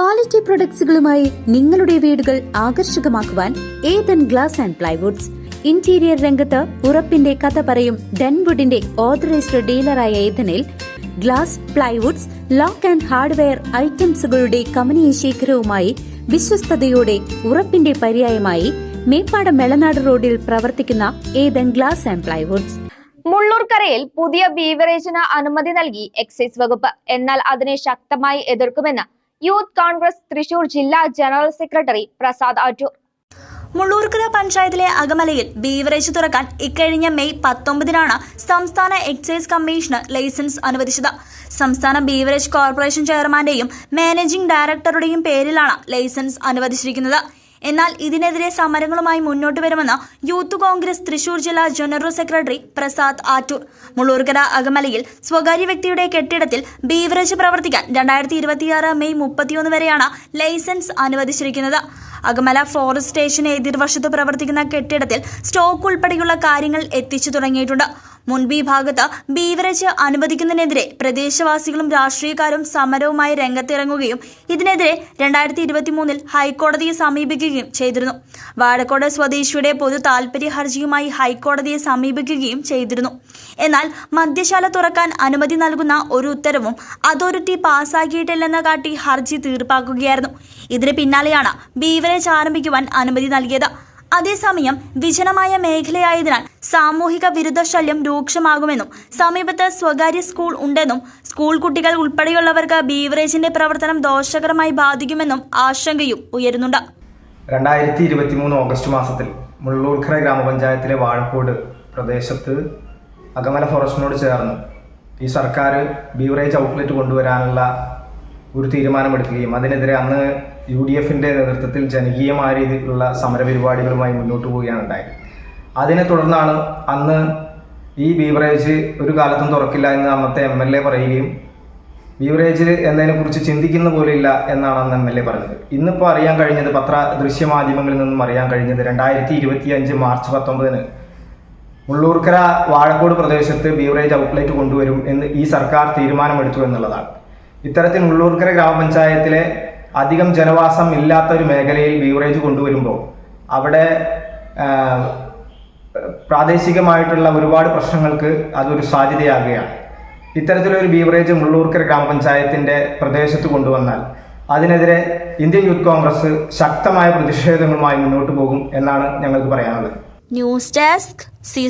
Quality പ്രൊഡക്ട്സുകളുമായി നിങ്ങളുടെ വീടുകൾ ആകർഷകമാക്കുവാൻ Ethan glass and plywoods interior രംഗത്ത് ഉറപ്പിന്റെ കഥ പറയും ഡെൻവുഡിന്റെ ഓതറൈസ്ഡ് ഡീലറായ ഏതനിൽ glass plywoods lock and hardware ഐറ്റംസുകളുടെ കമനീയ ശേഖരവുമായി വിശ്വസ്തയോടെ ഉറപ്പിന്റെ പര്യായമായി മേപ്പാടം മെളനാട് റോഡിൽ പ്രവർത്തിക്കുന്ന ഏതൻ ഗ്ലാസ് ആൻഡ് പ്ലൈവുഡ്സ് മുള്ളൂർക്കരയിൽ പുതിയ ബീവറേജിന് അനുമതി നൽകി എക്സൈസ് വകുപ്പ്. എന്നാൽ അതിനെ ശക്തമായി എതിർക്കുമെന്ന് യൂത്ത് കോൺഗ്രസ് തൃശൂർ ജില്ലാ ജനറൽ സെക്രട്ടറി പ്രസാദ് അറ്റൂർ മുള്ളൂർക്കര പഞ്ചായത്തിലെ അകമലയിൽ ബീവറേജ് തുറക്കാൻ ഇക്കഴിഞ്ഞ മെയ് പത്തൊമ്പതിനാണ് സംസ്ഥാന എക്സൈസ് കമ്മീഷന് ലൈസൻസ് അനുവദിച്ചത്. സംസ്ഥാന ബീവറേജ് കോർപ്പറേഷൻ ചെയർമാന്റെയും മാനേജിംഗ് ഡയറക്ടറുടെയും പേരിലാണ് ലൈസൻസ് അനുവദിച്ചിരിക്കുന്നത്. എന്നാൽ ഇതിനെതിരെ സമരങ്ങളുമായി മുന്നോട്ട് വരുമെന്ന് യൂത്ത് കോൺഗ്രസ് തൃശൂർ ജില്ലാ ജനറൽ സെക്രട്ടറി പ്രസാദ് ആറ്റൂർ. മുള്ളൂർക്കര അകമലയിൽ സ്വകാര്യ വ്യക്തിയുടെ കെട്ടിടത്തിൽ ബീവറേജ് പ്രവർത്തിക്കാൻ രണ്ടായിരത്തി ഇരുപത്തിയാറ് മെയ് മുപ്പത്തിയൊന്ന് വരെയാണ് ലൈസൻസ് അനുവദിച്ചിരിക്കുന്നത്. അകമല ഫോറസ്റ്റ് സ്റ്റേഷന് എതിർവശത്ത് പ്രവർത്തിക്കുന്ന കെട്ടിടത്തിൽ സ്റ്റോക്ക് ഉൾപ്പെടെയുള്ള കാര്യങ്ങൾ എത്തിച്ചു തുടങ്ങിയിട്ടുണ്ട്. മുൻപ് ഈ ഭാഗത്ത് ബീവറേജ് അനുവദിക്കുന്നതിനെതിരെ പ്രദേശവാസികളും രാഷ്ട്രീയക്കാരും സമരവുമായി രംഗത്തിറങ്ങുകയും ഇതിനെതിരെ രണ്ടായിരത്തി ഇരുപത്തി മൂന്നിൽ ഹൈക്കോടതിയെ സമീപിക്കുകയും ചെയ്തിരുന്നു. വാഴക്കോട് സ്വദേശിയുടെ പൊതു താൽപര്യ ഹർജിയുമായി ഹൈക്കോടതിയെ സമീപിക്കുകയും ചെയ്തിരുന്നു. എന്നാൽ മദ്യശാല തുറക്കാൻ അനുമതി നൽകുന്ന ഒരു ഉത്തരവും അതോറിറ്റി പാസ്സാക്കിയിട്ടില്ലെന്ന് കാട്ടി ഹർജി തീർപ്പാക്കുകയായിരുന്നു. ഇതിന് പിന്നാലെയാണ് ബീവറേജ് ആരംഭിക്കുവാൻ അനുമതി നൽകിയത്. അതേസമയം വിജനമായ മേഖലയായതിനാൽ സാമൂഹിക വിരുദ്ധ ശല്യം രൂക്ഷമാകുമെന്നും സമീപത്ത് സ്വകാര്യ സ്കൂൾ ഉണ്ടെന്നും സ്കൂൾ കുട്ടികൾ ഉൾപ്പെടെയുള്ളവർക്ക് ബീവറേജിന്റെ പ്രവർത്തനം ദോഷകരമായി ബാധിക്കുമെന്നും ആശങ്കയും ഉയരുന്നുണ്ട്. രണ്ടായിരത്തി ഇരുപത്തി മൂന്ന് ഓഗസ്റ്റ് മാസത്തിൽ മുള്ളൂർക്കര ഗ്രാമപഞ്ചായത്തിലെ വാഴക്കോട് പ്രദേശത്ത് അകമല ഫോറസ്റ്റിനോട് ചേർന്ന് ഈ സർക്കാർ ബീവറേജ് ഔട്ട്ലെറ്റ് കൊണ്ടുവരാനുള്ള ഒരു തീരുമാനമെടുക്കുകയും അതിനെതിരെ അന്ന് യു ഡി എഫിന്റെ നേതൃത്വത്തിൽ ജനകീയമായ രീതിയിലുള്ള സമരപരിപാടികളുമായി മുന്നോട്ട് പോവുകയാണ് ഉണ്ടായത്. അതിനെ തുടർന്നാണ് അന്ന് ഈ ബീവറേജ് ഒരു കാലത്തും തുറക്കില്ല എന്ന് അന്നത്തെ എം എൽ എ പറയുകയും ബീവറേജ് എന്നതിനെ കുറിച്ച് ചിന്തിക്കുന്ന പോലില്ല എന്നാണ് അന്ന് എം എൽ എ പറഞ്ഞത്. ഇന്നിപ്പോൾ അറിയാൻ കഴിഞ്ഞത് പത്ര ദൃശ്യമാധ്യമങ്ങളിൽ നിന്നും അറിയാൻ കഴിഞ്ഞത് രണ്ടായിരത്തി ഇരുപത്തി അഞ്ച് മാർച്ച് പത്തൊമ്പതിന് മുള്ളൂർക്കര വാഴക്കോട് പ്രദേശത്ത് ബീവറേജ് ഔട്ട്ലെറ്റ് കൊണ്ടുവരും എന്ന് ഈ സർക്കാർ തീരുമാനമെടുത്തു എന്നുള്ളതാണ്. ഇത്തരത്തിൽ ഉള്ളൂർക്കര ഗ്രാമപഞ്ചായത്തിലെ അധികം ജനവാസം ഇല്ലാത്ത ഒരു മേഖലയിൽ ബീവറേജ് കൊണ്ടുവരുമ്പോൾ അവിടെ പ്രാദേശികമായിട്ടുള്ള ഒരുപാട് പ്രശ്നങ്ങൾക്ക് അതൊരു സാധ്യതയാകുകയാണ്. ഇത്തരത്തിലൊരു ബീവറേജ് മുള്ളൂർക്കര ഗ്രാമപഞ്ചായത്തിന്റെ പ്രദേശത്ത് കൊണ്ടുവന്നാൽ അതിനെതിരെ ഇന്ത്യൻ യൂത്ത് കോൺഗ്രസ് ശക്തമായ പ്രതിഷേധങ്ങളുമായി മുന്നോട്ട് പോകും എന്നാണ് ഞങ്ങൾക്ക് പറയാനുള്ളത്. News desk C